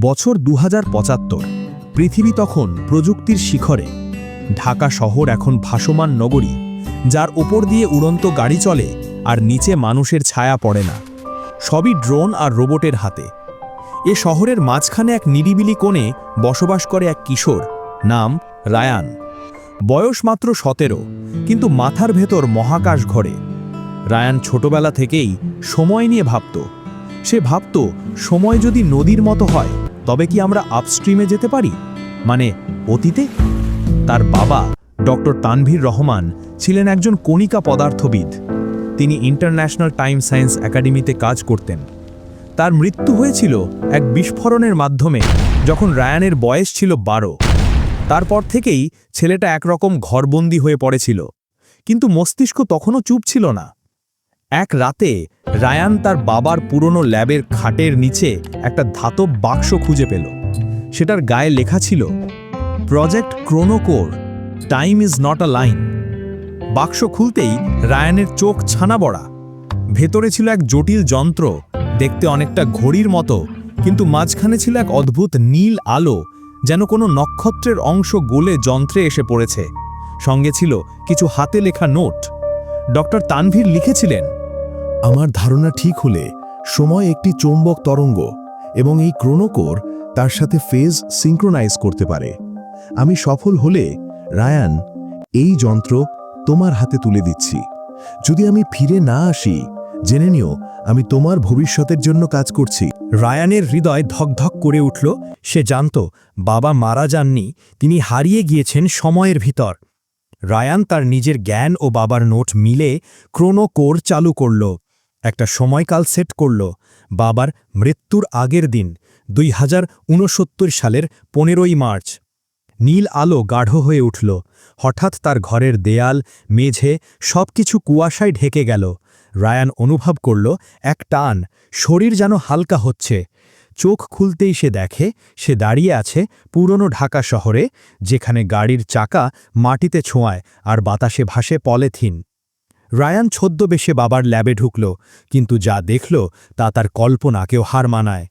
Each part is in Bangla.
বছর দু হাজার পঁচাত্তর, পৃথিবী তখন প্রযুক্তির শিখরে। ঢাকা শহর এখন ভাসমান নগরী, যার ওপর দিয়ে উড়ন্ত গাড়ি চলে আর নিচে মানুষের ছায়া পড়ে না। সবই ড্রোন আর রোবটের হাতে। এ শহরের মাঝখানে এক নিরিবিলি কোণে বসবাস করে এক কিশোর, নাম রায়ান। বয়স মাত্র সতেরো, কিন্তু মাথার ভেতর মহাকাশ ঘরে। রায়ান ছোটবেলা থেকেই সময় নিয়ে ভাবত। সে ভাবত, সময় যদি নদীর মতো হয় তবে কি আমরা আপস্ট্রিমে যেতে পারি? মানে অতীতে? তার বাবা, ডক্টর তানভীর রহমান, ছিলেন একজন কণিকা পদার্থবিদ। তিনি ইন্টারন্যাশনাল টাইম সায়েন্স একাডেমিতে কাজ করতেন। তার মৃত্যু হয়েছিল এক বিস্ফোরণের মাধ্যমে যখন রায়ানের বয়স ছিল বারো। তারপর থেকেই ছেলেটা একরকম ঘরবন্দি হয়ে পড়েছিল। কিন্তু মস্তিষ্ক তখনও চুপ ছিল না। এক রাতে রায়ান তার বাবার পুরনো ল্যাবের খাটের নিচে একটা ধাতব বাক্স খুঁজে পেল। সেটার গায়ে লেখা ছিল project Chronocore time is not a line বাক্স খুলতেই রায়ানের চোখ ছানা বড়া ভেতরে ছিল এক জটিল যন্ত্র, দেখতে অনেকটা ঘড়ির মতো, কিন্তু মাঝখানে ছিল এক অদ্ভুত নীল আলো, যেন কোনো নক্ষত্রের অংশ গোলে যন্ত্রে এসে পড়েছে। সঙ্গে ছিল কিছু হাতে লেখা নোট। ডক্টর তানভীর লিখেছিলেন আমার ধারণা ঠিক হলে সময় একটি চৌম্বক তরঙ্গ এবং এই ক্রোনোকোর তার সাথে ফেজ সিঙ্ক্রোনাইজ করতে পারে। আমি সফল হলে, রায়ান, এই যন্ত্র তোমার হাতে তুলে দিচ্ছি। যদি আমি ফিরে না আসি, জেনে নিও, আমি তোমার ভবিষ্যতের জন্য কাজ করছি। রায়ানের হৃদয় ধকধক করে উঠল। সে জানত, বাবা মারা যাননি, তিনি হারিয়ে গিয়েছেন সময়ের ভিতর। রায়ান তার নিজের জ্ঞান ও বাবার নোট মিলে ক্রোনো কোর চালু করল। একটা সময়কাল সেট করল বাবার মৃত্যুর আগের দিন, দুই হাজার ঊনসত্তর সালের পনেরোই মার্চ। নীল আলো গাঢ় হয়ে উঠল। হঠাৎ তার ঘরের দেয়াল, মেঝে সবকিছু কুয়াশায় ঢেকে গেল। রায়ান অনুভব করল এক টান, শরীর যেন হালকা হচ্ছে। চোখ খুলতেই সে দেখে, সে দাঁড়িয়ে আছে পুরনো ঢাকা শহরে, যেখানে গাড়ির চাকা মাটিতে ছোঁয়ায় আর বাতাসে ভাসে পলিথিন। রায়ান ছদ্মবেশে বাবার ল্যাবে ঢুকল, কিন্তু যা দেখল তা তার কল্পনাকেও হার মানায়।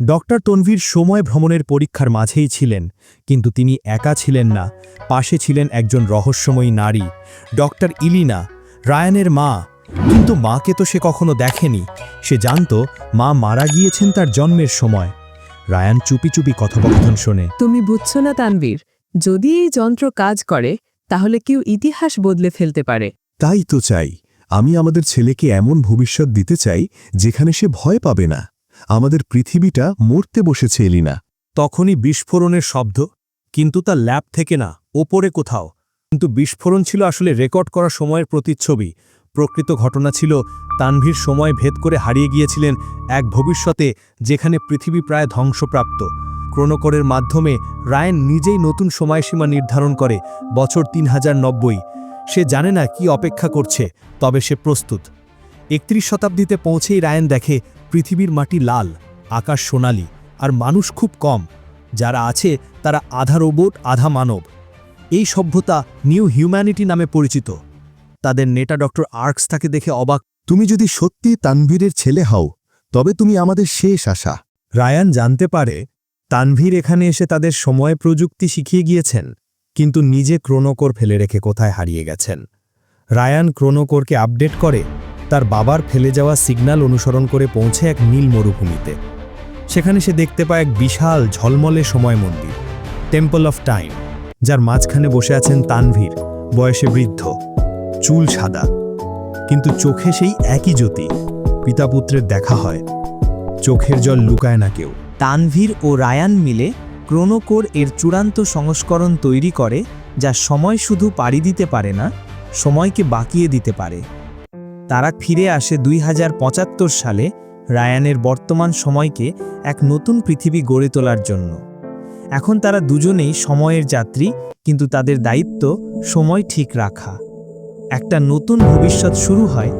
ডক্টর তনভীর সময় ভ্রমণের পরীক্ষার মাঝেই ছিলেন, কিন্তু তিনি একা ছিলেন না। পাশে ছিলেন একজন রহস্যময়ী নারী, ডক্টর ইলিনা, রায়ানের মা। কিন্তু মাকে তো সে কখনো দেখেনি। সে জানত মা মারা গিয়েছেন তার জন্মের সময়। রায়ান চুপি চুপি কথোপকথন শোনে। তুমি বুঝছ না তানবীর যদি এই যন্ত্র কাজ করে, তাহলে কেউ ইতিহাস বদলে ফেলতে পারে। তাই তো চাই, আমি আমাদের ছেলেকে এমন ভবিষ্যৎ দিতে চাই যেখানে সে ভয় পাবে না। আমাদের পৃথিবীটা মরতে বসেছে এলিনা। তখনই বিস্ফোরণের শব্দ, কিন্তু তা ল্যাব থেকে না, ওপরে কোথাও। কিন্তু বিস্ফোরণ ছিল আসলে রেকর্ড করা সময়ের প্রতিচ্ছবি। প্রকৃত ঘটনা ছিল, তানভীর সময় ভেদ করে হারিয়ে গিয়েছিলেন এক ভবিষ্যতে যেখানে পৃথিবী প্রায় ধ্বংসপ্রাপ্ত। ক্রোনোকরের মাধ্যমে রায়ন নিজেই নতুন সময়সীমা নির্ধারণ করে, বছর তিন হাজার নব্বই। সে জানে না কি অপেক্ষা করছে, তবে সে প্রস্তুত। একত্রিশ শতাব্দীতে পৌঁছেই রায়ন দেখে পৃথিবীর মাটি লাল, আকাশ সোনালি আর মানুষ খুব কম। যারা আছে তারা আধা রোবট, আধা মানব। এই সভ্যতা নিউ হিউম্যানিটি নামে পরিচিত। তাদের নেটা ডক্টর আর্কস তাকে দেখে অবাক, তুমি যদি সত্যি তানভীরের ছেলে হও, তবে তুমি আমাদের শেষ আশা। রায়ান জানতে পারে, তানভীর এখানে এসে তাদের সময় প্রযুক্তি শিখিয়ে গিয়েছেন। কিন্তু নিজে ক্রোনোকোর ফেলে রেখে কোথায় হারিয়ে গেছেন? রায়ান ক্রোনোকোরকে আপডেট করে তার বাবার ফেলে যাওয়া সিগন্যাল অনুসরণ করে পৌঁছে এক নীল মরুভূমিতে। সেখানে সে দেখতে পায় এক বিশাল ঝলমলে সময় মন্দির টেম্পল অফ টাইম যার মাঝখানে বসে আছেন তানভীর, বয়সে বৃদ্ধ, চুল সাদা। কিন্তু চোখে সেই একই জ্যোতি, পিতাপুত্রের দেখা হয়। চোখের জল লুকায় না কেউ। তানভীর ও রায়ান মিলে ক্রোনোকোর এর চূড়ান্ত সংস্করণ তৈরি করে, যা সময় শুধু পাড়ি দিতে পারে না, সময়কে বাঁকিয়ে দিতে পারে। তারা ফিরে আসে দুই হাজার পঁচাত্তর সালে রায়ানের বর্তমান সময়কে এক নতুন পৃথিবী গড়ে তোলার জন্য। এখন তারা দুজনেই সময়ের যাত্রী, কিন্তু তাদের দায়িত্ব সময় ঠিক রাখা। একটা নতুন ভবিষ্যৎ শুরু হয়